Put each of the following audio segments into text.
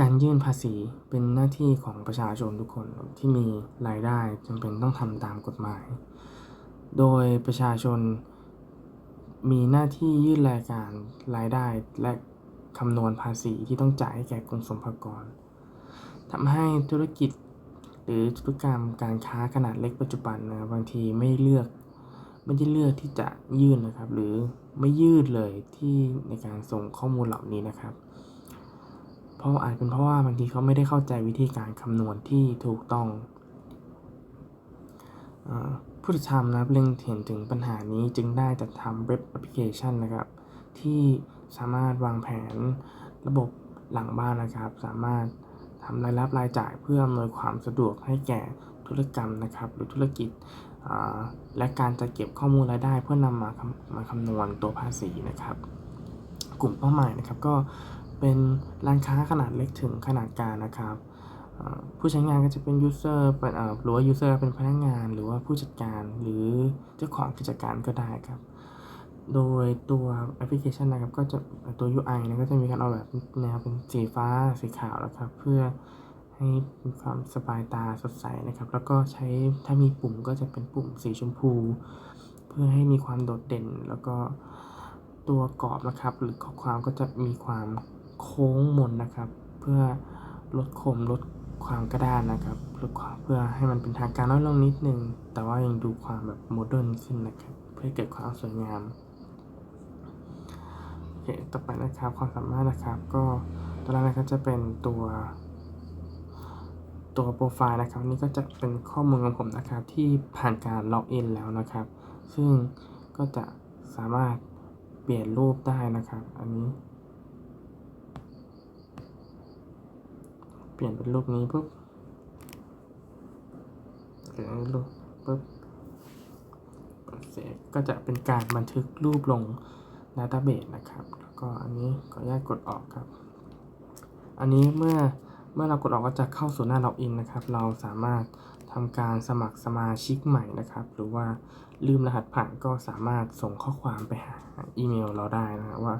การยื่นภาษีเป็นหน้าที่ของประชาชนทุกคนที่มีรายได้จำเป็นต้องทำตามกฎหมาย โดยประชาชนมีหน้าที่ยื่นรายการรายได้และคำนวณภาษีที่ต้องจ่ายให้แก่กรมสรรพากรทำให้ธุรกิจหรือธุรกรรมการค้าขนาดเล็กปัจจุบันนะบางทีไม่เลือกไม่ได้เลือกที่จะยื่นนะครับ หรือไม่ยืดเลยที่ในการส่งข้อมูลเหล่านี้นะครับ ราะอาจเป็นเพราะว่าบางทีเขาไม่ได้เข้าใจวิธีการคำนวณที่ถูกต้องอผู้จัดทำนะครับเล็งเห็นถึงปัญหานี้จึงได้จัดทำเว็บแอปพลิเคชันนะครับ ที่สามารถวางแผนระบบหลังบ้านนะครับ สามารถทำรายรับรายจ่ายเพื่ออำนวยความสะดวกให้แก่ธุรกรรมนะครับ หรือธุรกิจและการจัดเก็บข้อมูลรายได้เพื่อนำมาคำมาคำนวณตัวภาษีนะครับ กลุ่มเป้าหมายนะครับ ก็ เป็นร้านค้าขนาดเล็กถึงขนาดกลางนะครับผู้ใช้งานก็จะเป็นยูเซอร์หรือว่ายูเซอร์เป็นพนักงาน หรือว่าผู้จัดการหรือเจ้าของกิจการก็ได้ครับ โดยตัวแอปพลิเคชันนะครับก็จะตัว UI นะก็จะมีการออกแบบแนวเป็นสีฟ้าสีขาวนะครับ เพื่อให้มีความสบายตาสดใสนะครับ แล้วก็ใช้ถ้ามีปุ่มก็จะเป็นปุ่มสีชมพู เพื่อให้มีความโดดเด่น แล้วก็ตัวกรอบนะครับ หรือข้อความก็จะมีความ โค้งมนนะครับ เพื่อลดคมลดความกระด้านนะครับลดความเพื่อให้มันเป็นทางการน้อยลงนิดนึง แต่ว่ายังดูความแบบโมเดิร์นขึ้นนะครับ เพื่อเกิดความสวยงามโอเคต่อไปนะครับความสามารถนะครับก็ตัวแรกนะครับจะเป็นตัวตัวโปรไฟล์นะครับนี่ก็จะเป็นข้อมูลของผมนะครับที่ผ่านการล็อกอินแล้วนะครับ ซึ่งก็จะสามารถเปลี่ยนรูปได้นะครับ อันนี้ เปลี่ยนเป็นรูปนี้ปุ๊บหรือรูปปุ๊บกดเซฟก็จะเป็นการบันทึกรูปลง Database นะครับ แล้วก็อันนี้ขออนุญาตกดออกครับ อันนี้เมื่อเมื่อเรากดออกก็จะเข้าสู่หน้าล็อกอินนะครับ เราสามารถทำการสมัครสมาชิกใหม่นะครับ หรือว่าลืมรหัสผ่านก็สามารถส่งข้อความไปหาอีเมลเราได้นะครับว่า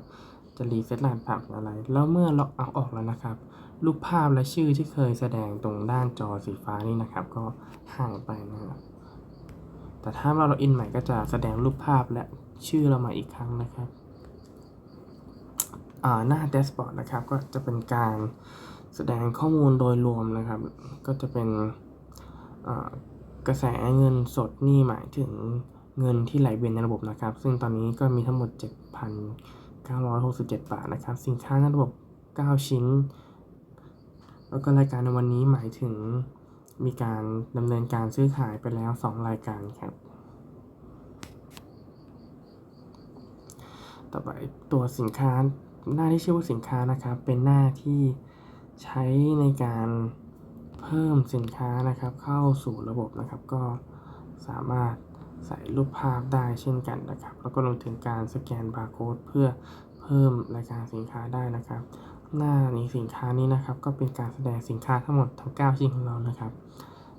จะรีเซ็ตรหัสผ่านเป็นอะไร แล้วเมื่อล็อกเอาออกแล้วนะครับ รูปภาพและชื่อที่เคยแสดงตรงด้านจอสีฟ้านี่นะครับ ก็ห่ายไปนะครับแต่ถ้าเราล็อกอินใหม่ก็จะแสดงรูปภาพและชื่อเรามาอีกครั้งนะครับอ่าหน้าแดชบอร์ดนะครับก็จะเป็นการแสดงข้อมูลโดยรวมนะครับ ก็จะเป็นกระแสเงินสดนี่หมายถึงเงินที่ไหลเวียนในระบบนะครับ ซึ่งตอนนี้ก็มีทั้งหมด 7,967 บาทนะครับ สินค้าในระบบ 9 ชิ้น แล้วก็รายการในวันนี้หมายถึงมีการดำเนินการซื้อขายไปแล้ว 2 รายการครับ ต่อไปตัวสินค้าหน้าที่ชื่อว่าสินค้านะครับ เป็นหน้าที่ใช้ในการเพิ่มสินค้านะครับ เข้าสู่ระบบนะครับ ก็สามารถใส่รูปภาพได้เช่นกันนะครับ แล้วก็รวมถึงการสแกนบาร์โค้ดเพื่อเพิ่มรายการสินค้าได้นะครับ หน้านี้สินค้านี้นะครับก็เป็นการแสดงสินค้าทั้งหมดทั้ง9ชิ้นของเรานะครับ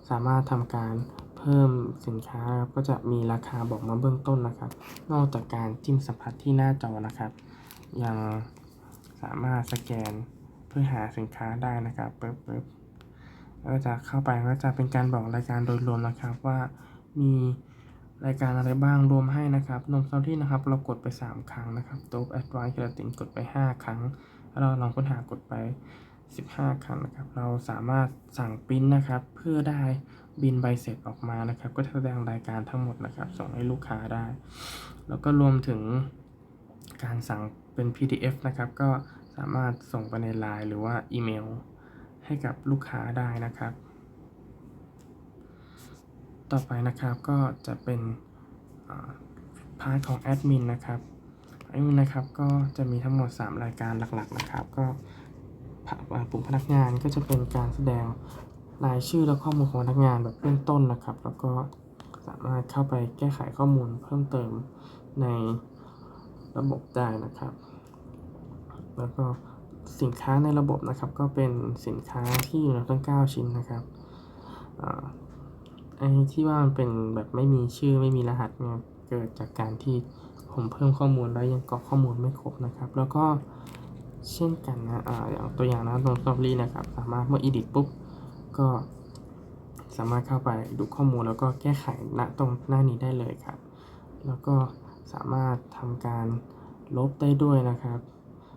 สามารถทำการเพิ่มสินค้าครับก็จะมีราคาบอกมาเบื้องต้นนะครับ นอกจากการจิ้มสัมผัสที่หน้าจอนะครับ ยังสามารถสแกนเพื่อหาสินค้าได้นะครับปึ๊บปึ๊บแล้วก็จะเข้าไปก็จะเป็นการบอกรายการโดยรวมนะครับว่ามีรายการอะไรบ้างรวมให้นะครับนมซอรี่นะครับ เรากดไป 3 ครั้งนะครับโต๊ะแอดวานซ์เคราตินกดไป 5 ครั้ง แล้วเราลองค้นหากดไป 15 ครั้งนะครับ เราสามารถสั่งปริ้นนะครับ เพื่อได้บินใบเสร็จออกมานะครับ ก็จะแสดงรายการทั้งหมดนะครับ ส่งให้ลูกค้าได้ แล้วก็รวมถึงการสั่งเป็น PDF นะครับ ก็สามารถส่งไปใน Line หรือว่าอีเมล ให้กับลูกค้าได้นะครับ ต่อไปนะครับก็จะเป็นพาร์ทของแอดมินนะครับ อดมินนะครับก็จะมีทั้งหมด 3 รายการหลักๆนะครับ ก็ปุ่มพนักงานก็จะเป็นการแสดงรายชื่อและข้อมูลของพนักงานแบบเบื้องต้นนะครับ แล้วก็สามารถเข้าไปแก้ไขข้อมูลเพิ่มเติมในระบบได้นะครับ แล้วก็สินค้าในระบบนะครับ ก็เป็นสินค้าที่อยู่ในทั้ง 9 ชิ้นนะครับอ่าไอ้ที่ว่ามันเป็นแบบไม่มีชื่อไม่มีรหัสเนี่ย เกิดจากการที่ผมเพิ่มข้อมูลแล้วยังกรอกข้อมูลไม่ครบนะครับ แล้วก็เช่นกันนะอ่าอย่างตัวอย่างนะตรงสตอรี่นะครับ สามารถเมื่อ edit ปุ๊บก็สามารถเข้าไปดูข้อมูลแล้วก็แก้ไขณตรงหน้านี้ได้เลยครับ แล้วก็สามารถทำการลบได้ด้วยนะครับ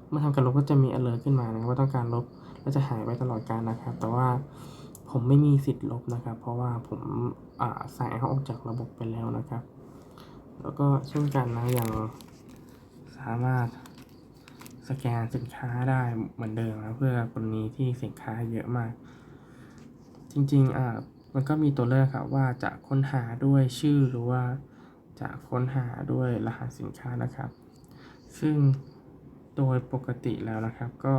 เมื่อทำการลบก็จะมี alert ขึ้นมานะว่าต้องการลบแล้วจะหายไปตลอดกาลนะครับ แต่ว่าผมไม่มีสิทธิ์ลบนะครับ เพราะว่าผมใส่เขาออกจากระบบไปแล้วนะครับ แล้วก็เช่นกันนะอย่างสามารถสแกนสินค้าได้เหมือนเดิมนะเพื่อกรณีที่สินค้าเยอะมาก จริงๆอ่ามันก็มีตัวเลือกครับว่าจะค้นหาด้วยชื่อหรือว่าจะค้นหาด้วยรหัสสินค้านะครับ ซึ่งโดยปกติแล้วนะครับก็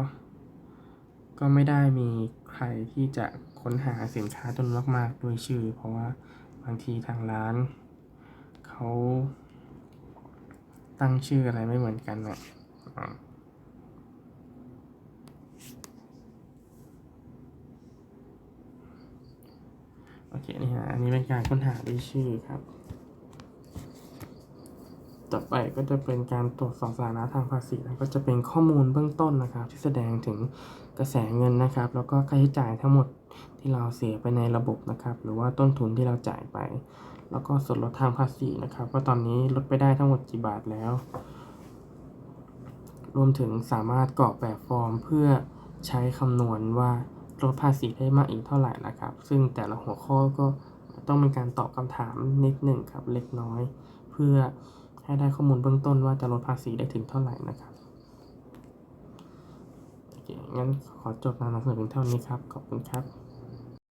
ก็ไม่ได้มีใครที่จะค้นหาสินค้าจนมากๆด้วยชื่อ เพราะว่าบางทีทางร้าน เขาตั้งชื่ออะไรไม่เหมือนกันนะอ่าโอเคนี่ฮะอันนี้เป็นการค้นหาด้วยชื่อครับ ต่อไปก็จะเป็นการตรวจสอบสถานะทางภาษีนะก็จะเป็นข้อมูลเบื้องต้นนะครับ ที่แสดงถึงกระแสเงินนะครับ แล้วก็ค่าใช้จ่ายทั้งหมดที่เราเสียไปในระบบนะครับ หรือว่าต้นทุนที่เราจ่ายไป แล้วก็ส่วนลดทางภาษีนะครับ ว่าตอนนี้ลดไปได้ทั้งหมดกี่บาทแล้ว รวมถึงสามารถกรอกแบบฟอร์มเพื่อใช้คำนวณว่าลดภาษีได้มากอีกเท่าไหร่นะครับ ซึ่งแต่ละหัวข้อก็ต้องเป็นการตอบคำถามนิดหนึ่งครับเล็กน้อย เพื่อให้ได้ข้อมูลเบื้องต้นว่าจะลดภาษีได้ถึงเท่าไหร่นะครับโอเคงั้นขอจบการนำเสนอเพียงเท่านี้ครับ ขอบคุณครับ